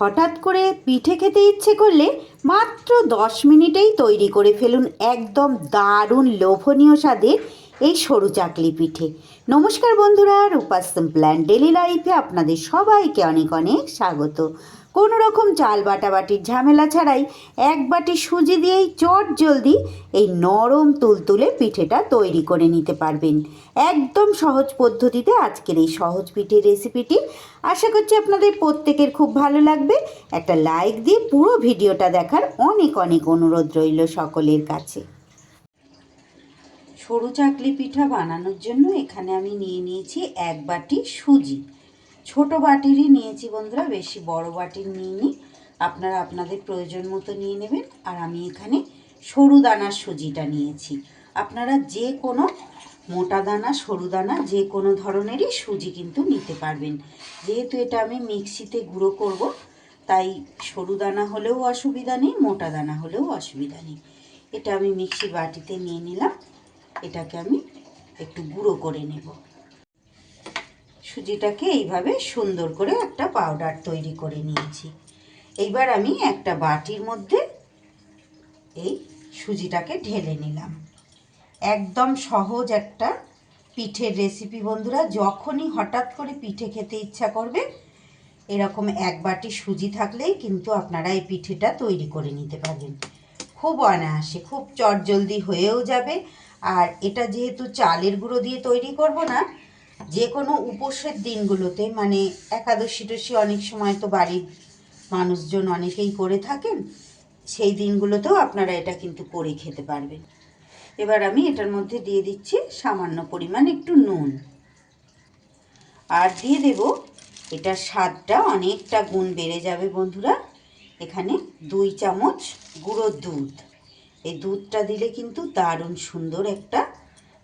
হঠাৎ করে পিঠে খেতে ইচ্ছে করলে মাত্র দশ মিনিটেই তৈরি করে ফেলুন একদম দারুণ লোভনীয় স্বাদের এই সরু চাকলি পিঠে। নমস্কার বন্ধুরা রূপাস্তম প্ল্যান ডেলি লাইফে আপনাদের সবাইকে অনেক অনেক স্বাগত। কোনো রকম চাল বাটাবাটির ঝামেলা ছাড়াই এক বাটি সুজি দিয়েই চট জলদি এই নরম তুলতুলে পিঠেটা তৈরি করে নিতে পারবেন। একদম সহজ পদ্ধতিতে আজকের এই সহজ পিঠের রেসিপিটি। আশা করছি আপনাদের প্রত্যেকের খুব ভালো লাগবে। একটা লাইক দিয়ে পুরো ভিডিওটা দেখার অনেক অনেক অনুরোধ রইল সকলের কাছে। সরু চাকলি পিঠা বানানোর জন্য এখানে আমি নিয়ে নিয়েছি এক বাটি সুজি। ছোট বাটিরই নিয়েছি বন্ধুরা, বেশি বড় বাটির নিইনি। আপনারা আপনাদের প্রয়োজন মতো নিয়ে নেবেন। আর আমি এখানে সরু দানার সুজিটা নিয়েছি। আপনারা যে কোনো মোটা দানা, সরু দানা, যে কোনো ধরনেরই সুজি কিন্তু নিতে পারবেন। যেহেতু এটা আমি মিক্সিতে গুঁড়ো করব, তাই সরু দানা হলেও অসুবিধা নেই, মোটা দানা হলেও অসুবিধা নেই। এটা আমি মিক্সি বাটিতে নিয়ে নিলাম। এটাকে আমি একটু গুঁড়ো করে নেব। সুজিটাকে এইভাবে সুন্দর করে একটা পাউডার তৈরি করে নিয়েছি। এইবার আমি একটা বাটির মধ্যে এই সুজিটাকে ঢেলে নিলাম। একদম সহজ একটা পিঠের রেসিপি বন্ধুরা, যখনই হঠাৎ করে পিঠে খেতে ইচ্ছা করবে, এরকম এক বাটি সুজি থাকলেই কিন্তু আপনারা এই পিঠেটা তৈরি করে নিতে পারবেন। খুব অনায়াসে, খুব চটজলদি হয়েও যাবে। আর এটা যেহেতু চালের গুঁড়ো দিয়ে তৈরি করব না যে কোনো উপোসের দিনগুলোতে মানে একাদশী টসী অনেক সময় তো বাড়ির মানুষজন অনেকেই করে থাকেন, সেই দিনগুলোতেও আপনারা এটা কিন্তু করে খেতে পারবেন। এবার আমি এটার মধ্যে দিয়ে দিচ্ছি সামান্য পরিমাণ একটু নুন। আর দিয়ে দেব, এটার স্বাদটা অনেকটা গুণ বেড়ে যাবে বন্ধুরা। এখানে দুই চামচ গুঁড়ো দুধ। এই দুধটা দিলে কিন্তু দারুণ সুন্দর একটা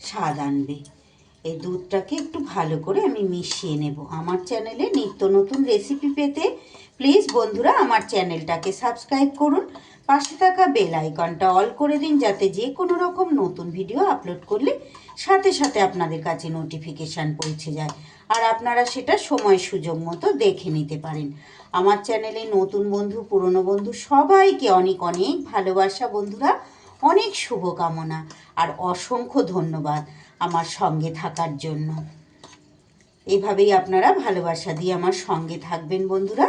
স্বাদ আনবে। এই দুধটাকে একটু ভালো করে আমি মিশিয়ে নেব। আমার চ্যানেলে নিত্য নতুন রেসিপি পেতে প্লিজ বন্ধুরা আমার চ্যানেলটাকে সাবস্ক্রাইব করুন। পাশে থাকা বেল আইকনটা অল করে দিন যাতে যে কোনো রকম নতুন ভিডিও আপলোড করলে সাথে সাথে আপনাদের কাছে নোটিফিকেশান পৌঁছে যায় আর আপনারা সেটা সময় সুযোগ মতো দেখে নিতে পারেন। আমার চ্যানেলে নতুন বন্ধু, পুরনো বন্ধু সবাইকে অনেক অনেক ভালোবাসা বন্ধুরা। অনেক শুভকামনা আর অসংখ্য ধন্যবাদ। আমার সঙ্গে থাকার জন্য। এভাবেই আপনারা ভালোবাসা দিয়ে আমার সঙ্গে থাকবেন বন্ধুরা।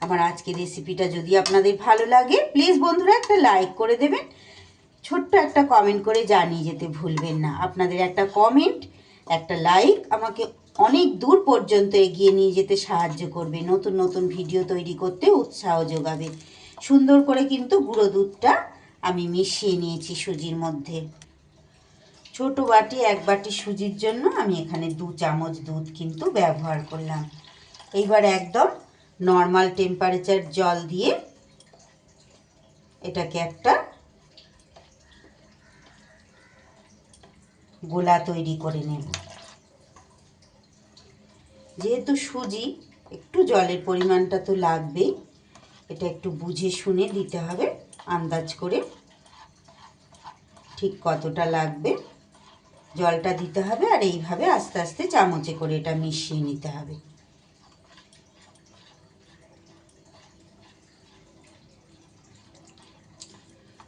আমার আজকের রেসিপিটা যদি আপনাদের ভালো লাগে, প্লিজ বন্ধুরা একটা লাইক করে দেবেন। ছোট্ট একটা কমেন্ট করে জানিয়ে যেতে ভুলবেন না। আপনাদের একটা কমেন্ট, একটা লাইক আমাকে অনেক দূর পর্যন্ত এগিয়ে নিয়ে যেতে সাহায্য করবে। নতুন নতুন ভিডিও তৈরি করতে উৎসাহ যোগাবে। সুন্দর করে কিন্তু গুঁড়ো দুধটা আমি মিশিয়ে নিয়েছি সুজির মধ্যে। ছোট বাটি, এক বাটি সুজির জন্য আমি এখানে দু চামচ দুধ কিন্তু ব্যবহার করলাম। এইবার একদম নর্মাল টেম্পারেচার জল দিয়ে এটাকে একটা গোলা তৈরি করে নেব। যেহেতু সুজি, একটু জলের পরিমাণটা তো লাগবেই, এটা একটু বুঝে শুনে দিতে হবে, আন্দাজ করে ঠিক কতটা লাগবে। জলটা দিতে হবে আর এইভাবে আস্তে আস্তে চামচে করে এটা মিশিয়ে নিতে হবে।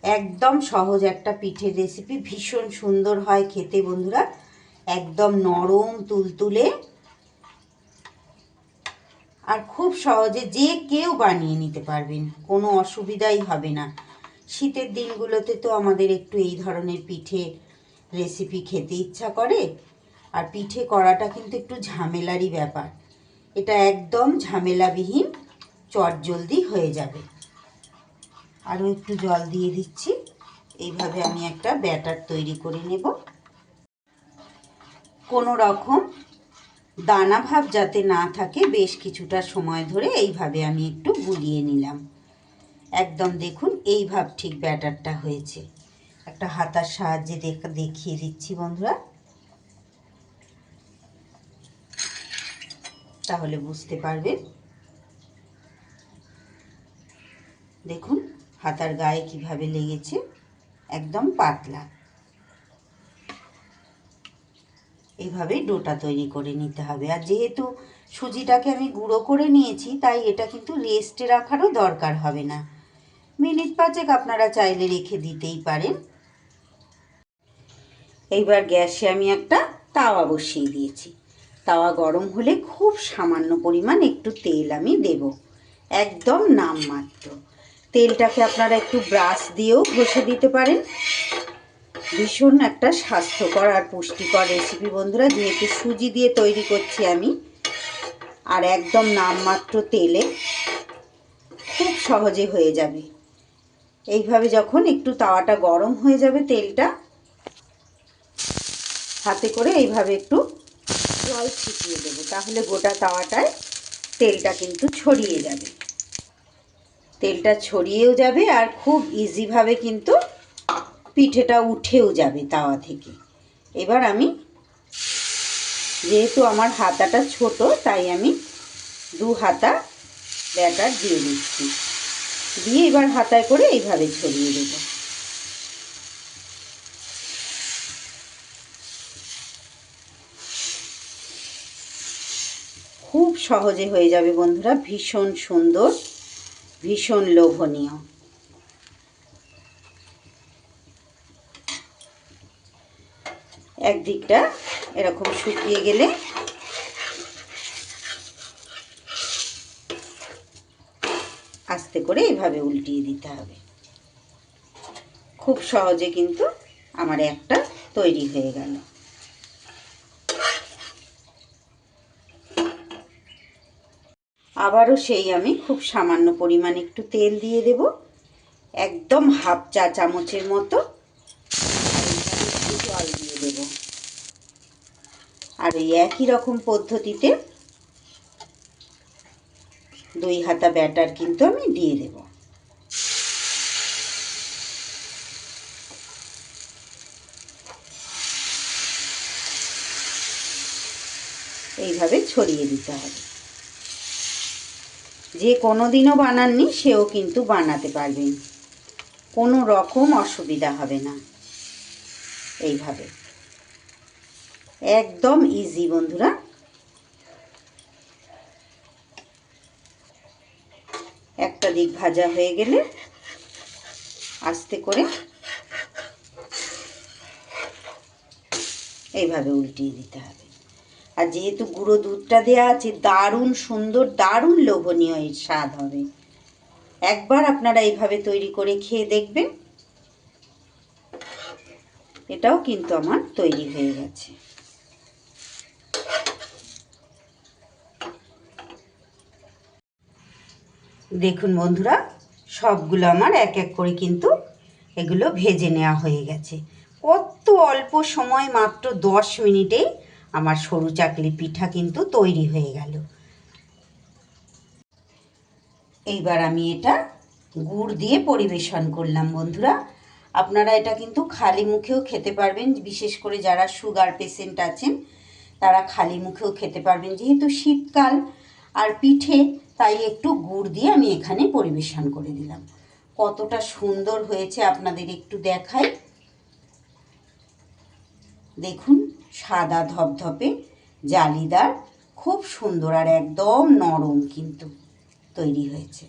একদম সহজ একটা পিঠের রেসিপি ভীষণ সুন্দর হয় খেতে বন্ধুরা। একদম নরম তুলতুলে। আর খুব সহজে যে কেউ বানিয়ে নিতে পারবেন, কোনো অসুবিধাই হবে না। শীতের দিনগুলোতে তো আমাদের একটু এই ধরনের পিঠে রেসিপি খেতে ইচ্ছা করে, আর পিঠে করাটা কিন্তু একটু ঝামেলারই ব্যাপার। এটা একদম ঝামেলাবিহীন, চটজলদি হয়ে যাবে। আরও একটু জল দিয়ে দিচ্ছি। এইভাবে আমি একটা ব্যাটার তৈরি করে নেব। কোনো রকম দানা ভাব যাতে না থাকে, বেশ কিছুটা সময় ধরে এইভাবে আমি একটু গুলিয়ে নিলাম। একদম দেখুন, এই ভাব ঠিক ব্যাটারটা হয়েছে। একটা হাতার সাহায্যে দেখা, দেখিয়ে দিচ্ছি বন্ধুরা। তাহলে বুঝতে পারবেন। দেখুন, হাতার গায়ে কীভাবে লেগেছে, একদম পাতলা। এইভাবেই ডোটা তৈরি করে নিতে হবে। আর যেহেতু সুজিটাকে আমি গুঁড়ো করে নিয়েছি, তাই এটা কিন্তু রেস্টে রাখারও দরকার হবে না। মিনিট পাঁচেক আপনারা চাইলে রেখে দিতেই পারেন। এইবার গ্যাসে আমি একটা তাওয়া বসিয়ে দিয়েছি। তাওয়া গরম হলে খুব সামান্য পরিমাণ একটু তেল আমি দেব। একদম নামমাত্র। তেলটাকে আপনারা একটু ব্রাশ দিয়েও ঘষে দিতে পারেন। ভীষণ একটা স্বাস্থ্যকর আর পুষ্টিকর রেসিপি বন্ধুরা, যেহেতু সুজি দিয়ে তৈরি করছি আমি। আর একদম নামমাত্র তেলে খুব সহজে হয়ে যাবে। এইভাবে যখন একটু তাওয়াটা গরম হয়ে যাবে তেলটা হাতে করে এইভাবে একটু জল ছিটিয়ে দেবো। তাহলে গোটা তাওয়াটায় তেলটা কিন্তু ছড়িয়ে যাবে। তেলটা ছড়িয়েও যাবে আর খুব ইজিভাবে কিন্তু পিঠেটা উঠেও যাবে তাওয়া থেকে। এবার আমি, যেহেতু আমার হাতাটা ছোট, তাই আমি দু হাতা ব্যাটার দিয়ে দিচ্ছি। দিয়ে এবার হাতায় করে এইভাবে ছড়িয়ে দেবো। খুব সহজে হয়ে যাবে বন্ধুরা। ভীষণ সুন্দর, ভীষণ লোভনীয়। একদিকটা এরকম শুকিয়ে গেলে আস্তে করে এইভাবে উল্টিয়ে দিতে হবে। খুব সহজে কিন্তু আমার একটা তৈরি হয়ে গেল। আবারও সেই আমি খুব সামান্য পরিমাণ একটু তেল দিয়ে দেব। একদম হাফ চা চামচের মতো। জল দিয়ে দেব। আর এই একই রকম পদ্ধতিতে দুই হাতা ব্যাটার কিন্তু আমি দিয়ে দেব। এইভাবে ছড়িয়ে দিতে হবে। যে কোনো দিনও বানাননি, সেও কিন্তু বানাতে পারবেন কোনো রকম অসুবিধা হবে না। এইভাবে। একদম ইজি বন্ধুরা। একটা দিক ভাজা হয়ে গেলে আস্তে করে এইভাবে উল্টিয়ে দিতে হবে। আর যেহেতু গুঁড়ো দুধটা দেওয়া আছে, দারুণ সুন্দর, দারুণ লোভনীয় এর স্বাদ হবে। একবার আপনারা এইভাবে তৈরি করে খেয়ে দেখবেন। এটাও কিন্তু আমার তৈরি হয়ে গেছে। দেখুন বন্ধুরা, সবগুলো আমার এক এক করে কিন্তু এগুলো ভেজে নেওয়া হয়ে গেছে। কত অল্প সময় মাত্র দশ মিনিটেই আমার সরু চাকলি পিঠা কিন্তু তৈরি হয়ে গেল। এইবার আমি এটা গুড় দিয়ে পরিবেশন করলাম বন্ধুরা। আপনারা এটা কিন্তু খালি মুখেও খেতে পারবেন, বিশেষ করে যারা সুগার পেশেন্ট আছেন, তারা খালি মুখেও খেতে পারবেন। যেহেতু শীতকাল আর পিঠে, তাই একটু গুড় দিয়ে আমি এখানে পরিবেশন করে দিলাম। কতটা সুন্দর হয়েছে আপনাদের একটু দেখাই। দেখুন সাদা ধপধপে, জালিদার, খুব সুন্দর আর একদম নরম কিন্তু তৈরি হয়েছে।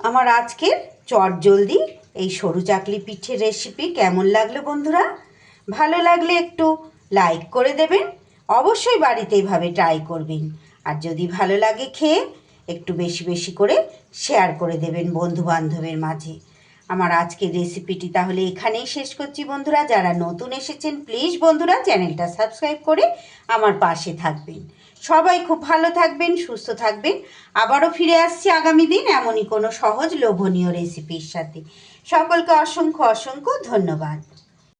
আমার আজকের চটজলদি এই সরু চাকলি পিঠের রেসিপি কেমন লাগল বন্ধুরা? ভালো লাগলে একটু লাইক করে দেবেন, অবশ্যই বাড়িতে এইভাবে ট্রাই করবেন। আর যদি ভালো লাগে খেয়ে, একটু বেশি বেশি করে শেয়ার করে দেবেন বন্ধু বান্ধবের মাঝে। আমার আজকের রেসিপিটি তাহলে এখানেই শেষ করছি বন্ধুরা। যারা নতুন এসেছেন প্লিজ বন্ধুরা চ্যানেলটা সাবস্ক্রাইব করে আমার পাশে থাকবেন। সবাই খুব ভালো থাকবেন, সুস্থ থাকবেন। আবারও ফিরে আসছি আগামী দিন এমনই কোনো সহজ, লোভনীয় রেসিপির সাথে। সকলকে অসংখ্য অসংখ্য ধন্যবাদ।